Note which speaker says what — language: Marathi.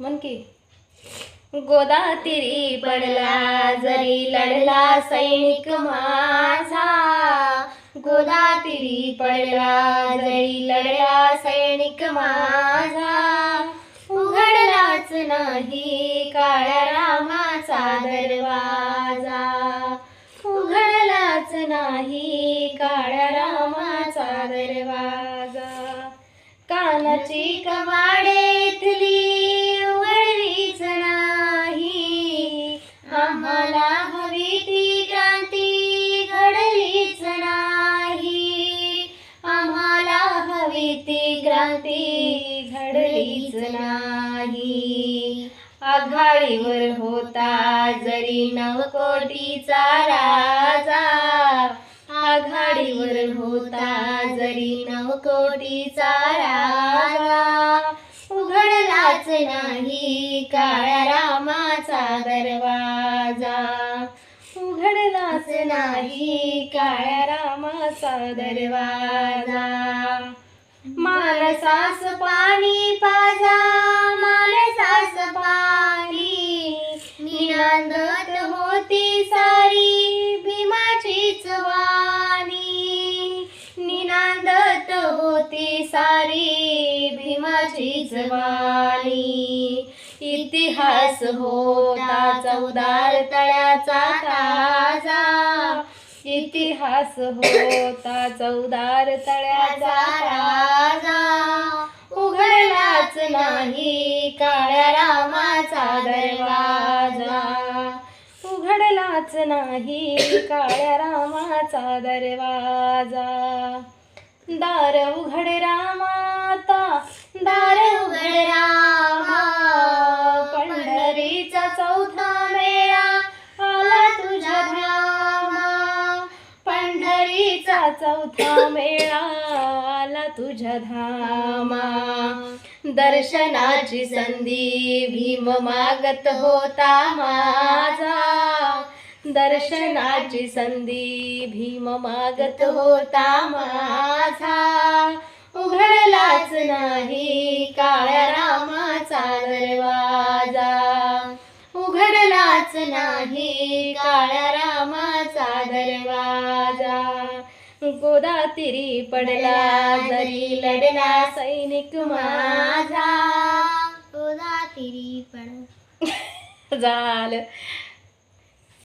Speaker 1: म्हण की गोदातिरी पडला जरी लढला सैनिक माझा. गोदातिरी पडला जरी लढला सैनिक माझा. उघडलाच नाही काळ्या रामाचा दरवाजा. उघडलाच नाही काळ्या रामाचा दरवाजा. कानाची कवाडे क्रांती घडलीच नाही. आघाडीवर होता जरी नव कोटीचा राजा आघाडीवर होता जरी नव कोटीचा राजा. उघडलाच नाही काळ्या रामाचा दरवाजा. उघडलाच नाही काळ्या रामाचा दरवाजा. मानसास पाणी पाजा मानसास पाणी. निनांदत होती सारी भीमाचीच वाणी. निनांदत होती सारी भीमाचीच वाणी. इतिहास होता चौदार तळ्याचा ताजा. इतिहास होता चौदार तळ्याचा राजा नाही काळ्या रामाचा दरवाजा. उघडलाच नाही काळ्या रामाचा दरवाजा. दार उघड रामाता दार उघड रामा. पंढरीचा चौथा मेळा आला तुझ्या धामा पंढरीचा चौथा मेळा आला तुझ्या धामा. दर्शनाची संधी भीम मागत होता माझा. दर्शनाची संधी भीम मागत होता माझा. उघडलाच नाही काळ्या रामाचा दरवाजा. उघडलाच नाही काळ्या रामाचा दरवाजा. गोदातिरी पडला जरी लढला सैनिक माझा.
Speaker 2: गोदातिरी पण
Speaker 1: झालं.